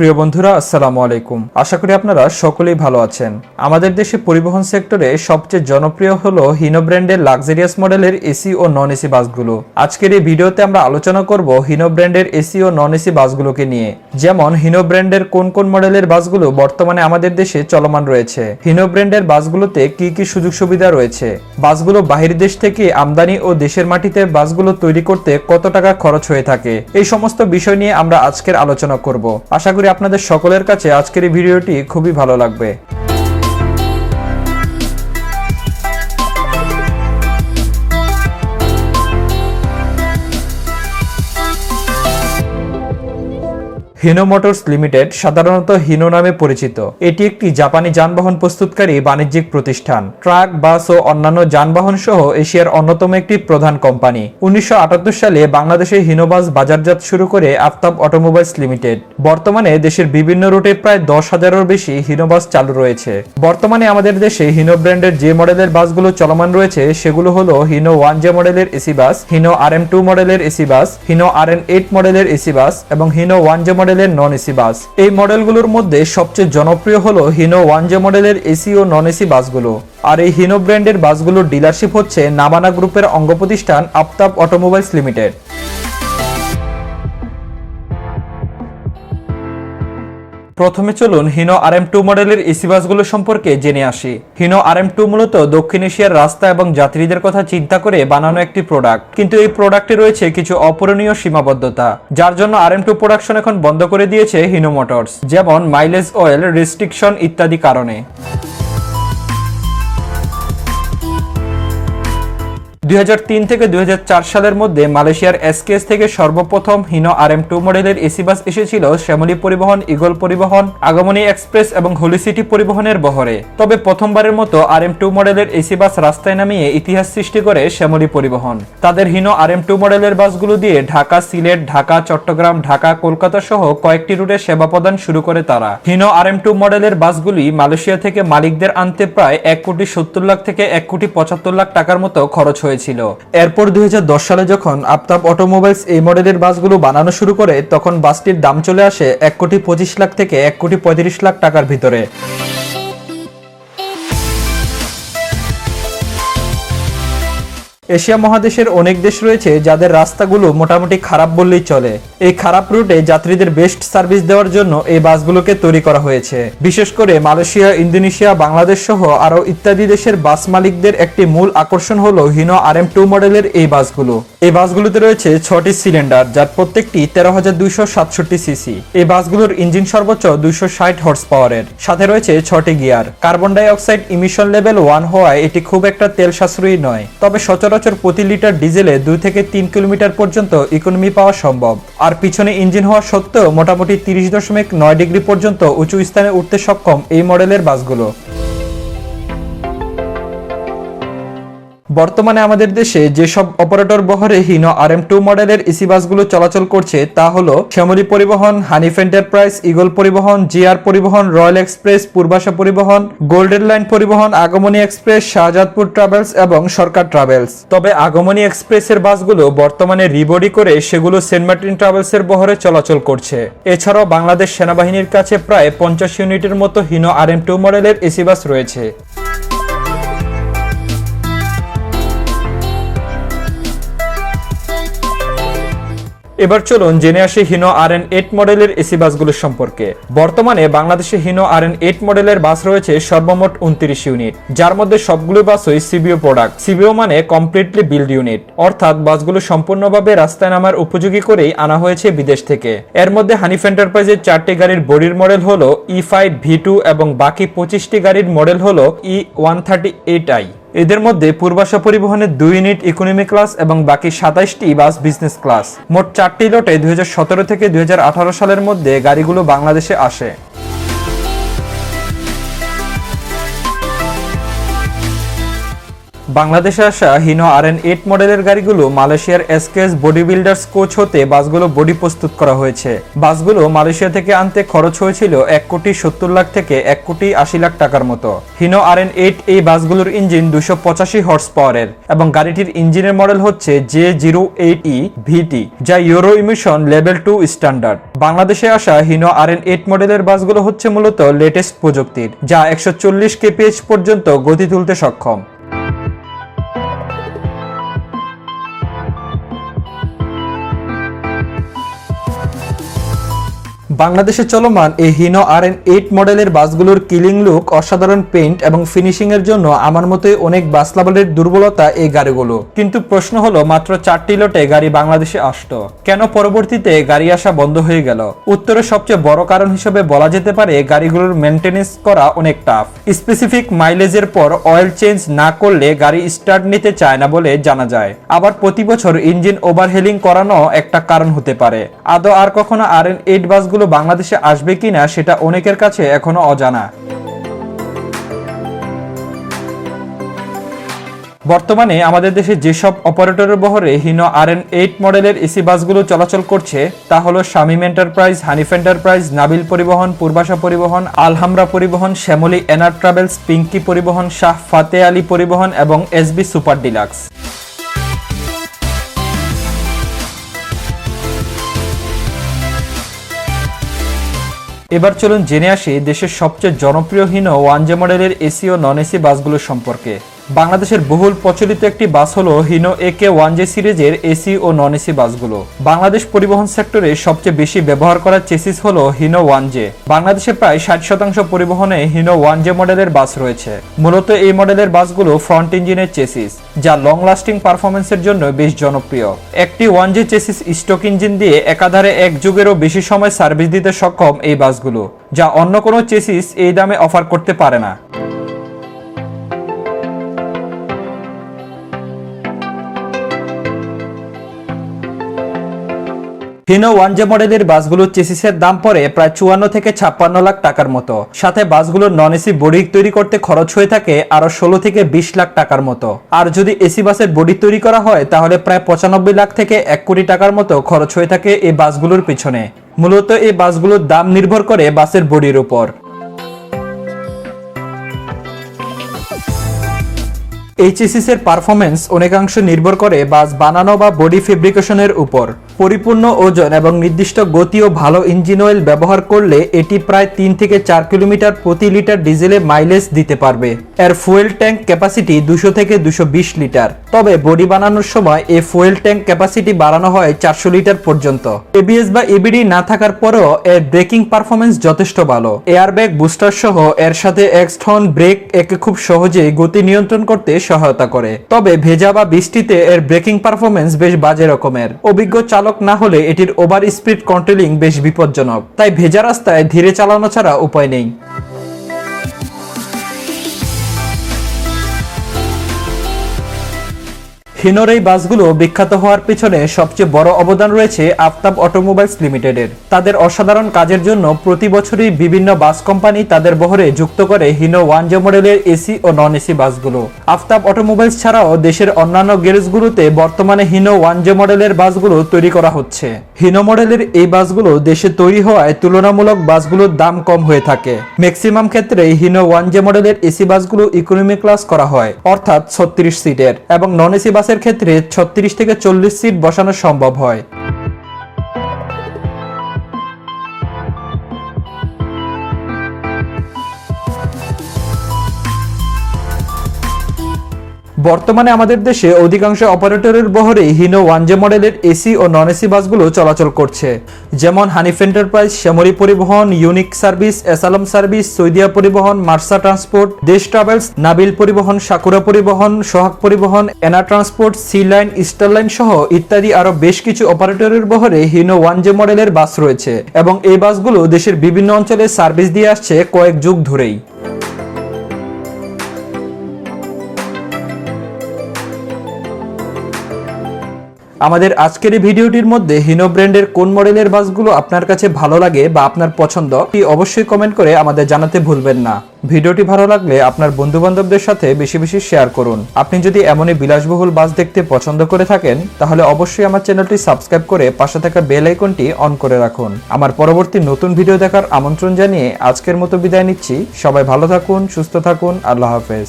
প্রিয় বন্ধুরা, আসসালামু আলাইকুম। আশা করি আপনারা সকলেই ভালো আছেন। আমাদের দেশে পরিবহন সেক্টরে সবচেয়ে জনপ্রিয় হলো হিনো ব্র্যান্ডের লাক্সারিয়াস মডেলের এসি ও নন এসি বাসগুলো। আজকের এই ভিডিওতে আমরা আলোচনা করব হিনো ব্র্যান্ডের এসি ও নন এসি বাসগুলোকে নিয়ে। যেমন হিনো ব্র্যান্ডের কোন কোন মডেলের বাসগুলো বর্তমানে আমাদের দেশে চলমান রয়েছে? হিনো ব্র্যান্ডের বাসগুলোতে কি কি সুযোগ সুবিধা রয়েছে? বাসগুলো বাহির দেশ থেকে আমদানি ও দেশের মাটিতে বাসগুলো তৈরি করতে কত টাকা খরচ হয়ে থাকে? এই সমস্ত বিষয় নিয়ে আমরা আজকের আলোচনা করব। আশা করি আপনাদের সকলের কাছে আজকের এই ভিডিওটি খুবই ভালো লাগবে। হিনো মোটরস লিমিটেড সাধারণত হিনো নামে পরিচিত। এটি একটি জাপানি যানবাহন প্রস্তুতকারী বাণিজ্যিক প্রতিষ্ঠান। ট্রাক, বাস ও অন্যান্য যানবাহন সহ এশিয়ার অন্যতম একটি প্রধান কোম্পানি। উনিশশো আটাত্তর সালে বাংলাদেশে হিনোবাস বাজারজাত শুরু করে আফতাব অটোমোবাইলস লিমিটেড বর্তমানে দেশের বিভিন্ন রুটে প্রায় দশ হাজারের বেশি হিনোবাস চালু রয়েছে। বর্তমানে আমাদের দেশে হিনো ব্র্যান্ডের যে মডেলের বাসগুলো চলমান রয়েছে, সেগুলো হলো হিনো ওয়ান জে মডেলের AC bus Hino R M two মডেলের AC bus Hino R N eight মডেলের এসি বাস এবং হিনো ওয়ান জে মডেলের নন এসি বাস এই মডেলগুলোর মধ্যে সবচেয়ে জনপ্রিয় হলো হিনো ওয়ান জে মডেলের এসি ও নন এসি বাসগুলো আর এই হিনো ব্র্যান্ডের বাসগুলোর ডিলারশিপ হচ্ছে নামানা গ্রুপের অঙ্গ প্রতিষ্ঠান আফতাব অটোমোবাইলস লিমিটেড প্রথমে চলুন হিনো আর এম টু মডেলের এসি বাসগুলো সম্পর্কে জেনে আসি। হিনো আর এম টু মূলত দক্ষিণ এশিয়ার রাস্তা এবং যাত্রীদের কথা চিন্তা করে বানানো একটি প্রোডাক্ট কিন্তু এই প্রোডাক্টে রয়েছে কিছু অপূরণীয় সীমাবদ্ধতা, যার জন্য আর এম টু প্রোডাকশন এখন বন্ধ করে দিয়েছে হিনো মোটরস, যেমন মাইলেজ অয়েল রেস্ট্রিকশন ইত্যাদি কারণে। দুই হাজার তিন থেকে দুই হাজার চার সালের মধ্যে মালয়েশিয়ার এসকেএস থেকে সর্বপ্রথম হিনো আর এম টু মডেলের এসি বাস এসেছিল শ্যামলী পরিবহন, ইগল পরিবহন, আগমনী এক্সপ্রেস এবং হোলি সিটি পরিবহনের বহরে। তবে প্রথমবারের মতো আর এম টু মডেলের এসি বাস রাস্তায় নামিয়ে ইতিহাস সৃষ্টি করে শ্যামলী পরিবহন। তাদের হিনো আর এম টু মডেলের বাসগুলো দিয়ে ঢাকা, সিলেট, ঢাকা, চট্টগ্রাম, ঢাকা, কলকাতা সহ কয়েকটি রুটে সেবা প্রদান শুরু করে তারা। হিনো আর এম টু মডেলের বাসগুলি মালয়েশিয়া থেকে মালিকদের আনতে প্রায় এক কোটি সত্তর লাখ থেকে এক কোটি পঁচাত্তর লাখ টাকার মতো খরচ হয়েছে। হয়েছিল। এরপর দু হাজার দশ সালে যখন আফতাব অটোমোবাইলস এই মডেলের বাসগুলো বানানো শুরু করে, তখন বাসটির দাম চলে আসে এক কোটি পঁচিশ লাখ থেকে এক কোটি পঁয়ত্রিশ লাখ টাকার ভিতরে। এশিয়া মহাদেশের অনেক দেশ রয়েছে যাদের রাস্তাগুলো মোটামুটি খারাপ বললেই চলে। এই খারাপ রুটে যাত্রীদের বেস্ট সার্ভিস দেওয়ার জন্য এই বাসগুলোকে তৈরি করা হয়েছে। বিশেষ করে মালয়েশিয়া, ইন্দোনেশিয়া, বাংলাদেশ সহ আরও ইত্যাদি দেশের বাস মালিকদের একটি মূল আকর্ষণ হল হিনো আর এম টু মডেলের এই বাসগুলো। এই বাসগুলোতে রয়েছে ছটি সিলিন্ডার, যার প্রত্যেকটি তেরো হাজার দুইশো সাতষট্টি সিসি। এই বাসগুলোর ইঞ্জিন সর্বোচ্চ দুইশো ষাট হর্স পাওয়ারের সাথে রয়েছে ছটি gear. Carbon dioxide emission level one হওয়ায় এটি খুব একটা তেল সাশ্রয়ী নয়, তবে সচরাচর প্রতি লিটার ডিজেলে দুই থেকে তিন কিলোমিটার পর্যন্ত ইকোনমি পাওয়া সম্ভব। আর পিছনে ইঞ্জিন হওয়া সত্ত্বেও মোটামুটি তিরিশ দশমিক নয় ডিগ্রি পর্যন্ত উঁচু স্থানে উঠতে সক্ষম এই মডেলের বাসগুলো। বর্তমানে আমাদের দেশে যেসব অপারেটর বহরে হিনো আর এম টু মডেলের ইসি বাসগুলো চলাচল করছে, তা হলো Shyamoli Paribahan, Hanif enterprise Eagle Paribahan GR Paribahan, royal express, Purbasha Paribahan, golden line পরিবহন, আগমনী এক্সপ্রেস, শাহজাদপুর ট্রাভেলস এবং সরকার ট্রাভেলস। তবে আগমনী এক্সপ্রেসের বাসগুলো বর্তমানে রিবডি করে সেগুলো সেন্ট মার্টিন ট্রাভেলসের বহরে চলাচল করছে। এছাড়াও বাংলাদেশ সেনাবাহিনীর কাছে প্রায় পঞ্চাশ ইউনিটের মতো হিনো আর এম টু মডেলের এসি বাস রয়েছে। এবার চলুন জেনে আসি হিনো আর এন এইট মডেলের এসি বাসগুলোর সম্পর্কে। বর্তমানে বাংলাদেশে হিনো আর এন এইট মডেলের বাস রয়েছে সর্বমোট উনত্রিশ ইউনিট, যার মধ্যে সবগুলো বাসই সিবিও প্রোডাক্ট সিবিও মানে কমপ্লিটলি বিল্ড ইউনিট অর্থাৎ বাসগুলো সম্পূর্ণভাবে রাস্তায় নামার উপযোগী করেই আনা হয়েছে বিদেশ থেকে। এর মধ্যে হানিফ এন্টারপ্রাইজের চারটি গাড়ির বডির মডেল হলো ই ফাইভ ভি টু এবং বাকি পঁচিশটি গাড়ির মডেল হলো E one thirty eight I এদের মধ্যে পূর্বাশা পরিবহনে দুই ইউনিট ইকোনমি ক্লাস এবং বাকি সাতাইশটি বাস বিজনেস ক্লাস মোট চারটি লটে দুই হাজার সতেরো থেকে দুই হাজার আঠারো সালের মধ্যে গাড়িগুলো বাংলাদেশে আসে। বাংলাদেশে আসা হিনো আর এন এইট মডেলের গাড়িগুলো মালয়েশিয়ার এসকেএস বডি বিল্ডার্স কোচ হতে বাসগুলো বডি প্রস্তুত করা হয়েছে। বাসগুলো মালয়েশিয়া থেকে আনতে খরচ হয়েছিল এক কোটি সত্তর লাখ থেকে এক কোটি আশি লাখ টাকার মতো। হিনো আর এন এইট এই বাসগুলোর ইঞ্জিন দুশো পঁচাশি হর্স পাওয়ারের এবং গাড়িটির ইঞ্জিনের মডেল হচ্ছে J zero eight E VT যা Euro emission level two standard. বাংলাদেশে আসা হিনো আর এন এইট মডেলের বাসগুলো হচ্ছে মূলত লেটেস্ট প্রযুক্তির, যা একশো চল্লিশ কেপিএইচ পর্যন্ত গতি তুলতে সক্ষম। বাংলাদেশে চলমান এই হিনো আর এন এইট মডেলের বাসগুলোর কিলিং লুক, অসাধারণ পেইন্ট এবং ফিনিশিং এর জন্য আমার মতে অনেক বাস লাভারের দুর্বলতা এই গাড়িগুলো। কিন্তু প্রশ্ন হলো, মাত্র চারটি লটে গাড়ি বাংলাদেশে আসতো। কেন পরবর্তীতে গাড়ি আসা বন্ধ হয়ে গেল? উত্তরের সবচেয়ে বড় কারণ হিসেবে বলা যেতে পারে, গাড়িগুলোর মেনটেনেন্স করা অনেক টাফ স্পেসিফিক মাইলেজের পর অয়েল চেঞ্জ না করলে গাড়ি স্টার্ট নিতে চায় না বলে জানা যায়। আবার প্রতি বছর ইঞ্জিন ওভারহেলিং করানো একটা কারণ হতে পারে। আদৌ আর কখনো আর এন এইট বাসগুলো বাংলাদেশে আসবে কিনা সেটা অনেকের কাছে এখনও অজানা। বর্তমানে আমাদের দেশে যেসব অপারেটরের বহরে হিনো আর এন এইট মডেলের এসি বাসগুলো চলাচল করছে, তা হলো শামিম এন্টারপ্রাইজ, হানিফ এন্টারপ্রাইজ, নাবিল পরিবহন, পূর্বাশা পরিবহন, আলহামরা পরিবহন, শ্যামলী এনার ট্রাভেলস, পিঙ্কি পরিবহন, শাহ ফাতে আলী পরিবহন এবং এসবি সুপার ডিলাক্স। এবার চলুন জেনে আসি দেশের সবচেয়ে জনপ্রিয়হীন হীন ওয়ান মডেলের এসি ও নন এসি বাসগুলো সম্পর্কে। বাংলাদেশের বহুল প্রচলিত একটি বাস হলো Hino A K one J সিরিজের এসি ও নন এসি বাসগুলো। বাংলাদেশ পরিবহন সেক্টরে সবচেয়ে বেশি ব্যবহার করা চেসিস হলো হিনো ওয়ান জে। বাংলাদেশে প্রায় ষাট শতাংশ পরিবহনে হিনো ওয়ান জে মডেলের বাস রয়েছে। মূলত এই মডেলের বাসগুলো ফ্রন্ট ইঞ্জিনের চেসিস, যা লং লাস্টিং পারফরমেন্সের জন্য বেশ জনপ্রিয়। একটি one J chassis stock engine দিয়ে একাধারে এক যুগেরও বেশি সময় সার্ভিস দিতে সক্ষম এই বাসগুলো, যা অন্য কোনো চেসিস এই দামে অফার করতে পারে না। হিনো ওয়ান জে মডেলের বাসগুলোর চেসিসের দাম পরে প্রায় চুয়ান্ন থেকে ছাপ্পান্ন লাখ টাকার মতো। সাথে বাসগুলোর নন এসি বডি তৈরি করতে খরচ হয়ে থাকে আরও ষোলো থেকে বিশ লাখ টাকার মতো। আর যদি এসি বাসের বডি তৈরি করা হয়, তাহলে প্রায় পঁচানব্বই লাখ থেকে এক কোটি টাকার মতো খরচ হয়ে থাকে এই বাসগুলোর পিছনে। মূলত এই বাসগুলোর দাম নির্ভর করে বাসের বডির উপর। এইচএসিস এর পারফরমেন্স অনেকাংশ নির্ভর করে বাস বানানো বা বডি ফেব্রিকেশনের উপর। পরিপূর্ণ ওজন এবং নির্দিষ্ট গতি ও ভালো ইঞ্জিন অয়েল ব্যবহার করলে এটি প্রায় তিন থেকে চার কিলোমিটার প্রতি লিটার ডিজেলে মাইলেজ দিতে পারবে। এর ফুয়েল ট্যাঙ্ক ক্যাপাসিটি দুশো থেকে দুশো বিশ লিটার। তবে বডি বানানোর সময় এ ফুয়েল ট্যাঙ্ক ক্যাপাসিটি বাড়ানো হয় চারশো লিটার পর্যন্ত। এবিএস বা এবিডি না থাকার পরেও এর ব্রেকিং পারফরমেন্স যথেষ্ট ভালো। এয়ারব্যাগ বুস্টার সহ এর সাথে এক্সটন ব্রেক একে খুব সহজে গতি নিয়ন্ত্রণ করতে সহায়তা করে। তবে ভেজা বা বৃষ্টিতে এর ব্রেকিং পারফরমেন্স বেশ বাজে রকমের। অভিজ্ঞ চালক না হলে এটির ওভার স্পিড কন্ট্রোলিং বেশ বিপজ্জনক। তাই ভেজা রাস্তায় ধীরে চালানো ছাড়া উপায় নেই। হিনোর এই বাসগুলো বিখ্যাত হওয়ার পিছনে সবচেয়ে বড় অবদান রয়েছে আফতাব অটোমোবাইলস লিমিটেডের। তাদের অসাধারণ কাজের জন্য প্রতি বছরই বিভিন্ন বাস কোম্পানি তাদের বহরে যুক্ত করে হিনো ওয়ান জে মডেলের এসি ও নন এসি বাসগুলো। আফতাব অটোমোবাইলস ছাড়াও দেশের অন্যান্য গ্যারেজগুলোতে বর্তমানে হিনো ওয়ান জে মডেলের বাসগুলো তৈরি করা হচ্ছে। হিনো মডেলের এই বাসগুলো দেশে তৈরি হওয়ায় তুলনামূলক বাসগুলোর দাম কম হয়ে থাকে। ম্যাক্সিমাম ক্ষেত্রে হিনো ওয়ান জে মডেলের এসি বাসগুলো ইকোনমি ক্লাস করা হয়, অর্থাৎ ছত্রিশ সিটের, এবং নন এসি ক্ষেত্রে ছত্রিশ থেকে চল্লিশ সিট বসানো সম্ভব হয়। বর্তমানে আমাদের দেশে অধিকাংশ অপারেটরের বহরে হিনো ওয়ান জে মডেলের এসি ও নন এসি বাসগুলো চলাচল করছে। যেমন Hanif enterprise Shyamoli Paribahan, unique service, এসালাম service, Saudia Paribahan, Marsa transport, Desh travels, Nabil Paribahan, Sakura Paribahan, Sohag Paribahan, Ena transport, sea line star line সহ ইত্যাদি আরও বেশ কিছু অপারেটরের বহরে হিনো ওয়ান জে মডেলের বাস রয়েছে এবং এই বাসগুলো দেশের বিভিন্ন অঞ্চলে সার্ভিস দিয়ে আসছে কয়েক যুগ ধরেই। আমাদের আজকের এই ভিডিওটির মধ্যে হিনো ব্র্যান্ডের কোন মডেলের বাসগুলো আপনার কাছে ভালো লাগে বা আপনার পছন্দ অবশ্যই কমেন্ট করে আমাদের জানাতে ভুলবেন না। ভিডিওটি ভালো লাগলে আপনার বন্ধু বান্ধবদের সাথে বেশি বেশি শেয়ার করুন। আপনি যদি এমনই বিলাসবহুল বাস দেখতে পছন্দ করে থাকেন, তাহলে অবশ্যই আমার চ্যানেলটি সাবস্ক্রাইব করে পাশে থাকা বেল আইকনটি অন করে রাখুন। আমার পরবর্তী নতুন ভিডিও দেখার আমন্ত্রণ জানিয়ে আজকের মতো বিদায় নিচ্ছি। সবাই ভালো থাকুন, সুস্থ থাকুন, আল্লাহ হাফেজ।